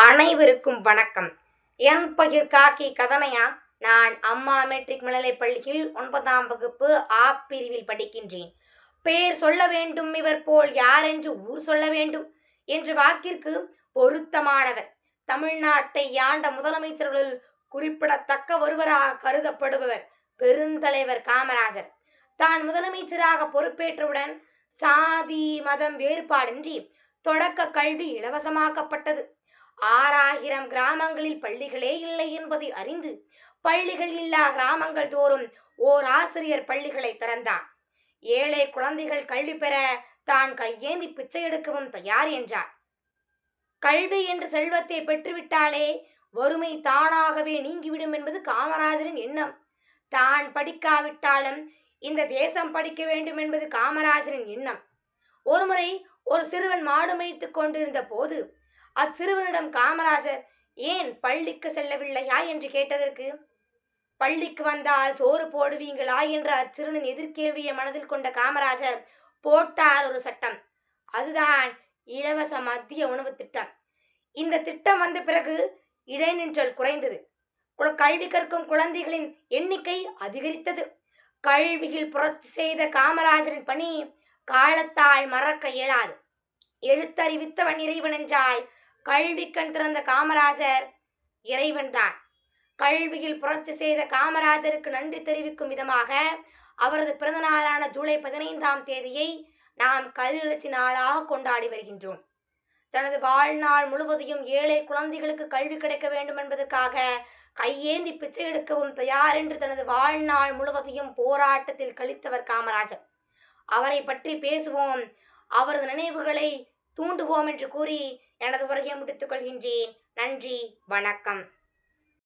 அனைவருக்கும் வணக்கம். என் பகிர் காக்கி கதனையா நான் அம்மா மெட்ரிக் மேல்நிலைப் பள்ளியில் ஒன்பதாம் வகுப்பு ஆ பிரிவில் படிக்கின்றேன். பேர் சொல்ல வேண்டும் இவர் போல் யார் என்று ஊர் சொல்ல வேண்டும் என்ற வாக்கிற்கு பொருத்தமானவர். தமிழ்நாட்டை ஆண்ட முதலமைச்சர்களில் குறிப்பிடத்தக்க ஒருவராக கருதப்படுபவர் பெருந்தலைவர் காமராஜர். தான் முதலமைச்சராக பொறுப்பேற்றவுடன் சாதி மதம் வேறுபாடின்றி தொடக்க கல்வி இலவசமாக்கப்பட்டது. ஆறாயிரம் கிராமங்களில் பள்ளிகளே இல்லை என்பதை அறிந்து பள்ளிகள் இல்லா கிராமங்கள் தோறும் ஓர் ஆசிரியர் பள்ளிகளை திறந்தார். ஏழை குழந்தைகள் கல்வி பெற தான் கையேந்தி பிச்சை எடுக்கவும் தயார் என்றார். கல்வி என்ற செல்வத்தை பெற்றுவிட்டாலே வறுமை தானாகவே நீங்கிவிடும் என்பது காமராஜரின் எண்ணம். தான் படிக்காவிட்டாலும் இந்த தேசம் படிக்க வேண்டும் என்பது காமராஜரின் எண்ணம். ஒருமுறை ஒரு சிறுவன் மாடு மேய்த்து கொண்டிருந்த போது அச்சிறுவனிடம் காமராஜர் ஏன் பள்ளிக்கு செல்லவில்லையா? என்று கேட்டதற்கு பள்ளிக்கு வந்தால் சோறு போடுவீங்களா? என்ற அச்சிறுவனின் எதிர்கேள்வியை மனதில் கொண்ட காமராஜர் போட்டார் ஒரு சட்டம். அதுதான் இலவச மத்திய உணவு திட்டம். இந்த திட்டம் வந்த பிறகு இடைநின்றல் குறைந்தது. குல- கல்வி கற்கும் குழந்தைகளின் எண்ணிக்கை அதிகரித்தது. கல்வியில் புரட்சி செய்த காமராஜரின் பணி காலத்தால் மறக்க இயலாது. எழுத்தறிவித்தவன் இறைவன் என்றாய் கல்வி கண் திறந்த காமராஜர் இறைவன்தான் கல்வியில் புரட்சி செய்த காமராஜருக்கு நன்றி தெரிவிக்கும் விதமாக அவரது பிறந்த நாளான ஜூலை பதினைந்தாம் தேதியை நாம் கல்வி நாளாக கொண்டாடி வருகின்றோம். தனது வாழ்நாள் முழுவதையும் ஏழை குழந்தைகளுக்கு கல்வி கிடைக்க வேண்டும் என்பதற்காக கையேந்தி பிச்சை எடுக்கவும் தயார் என்று தனது வாழ்நாள் முழுவதையும் போராட்டத்தில் கழித்தவர் காமராஜர். அவரை பற்றி பேசுவோம். அவரது நினைவுகளை தூண்டுவோம் என்று கூறி எனது உரையை முடித்துக் கொள்கின்றேன். நன்றி வணக்கம்.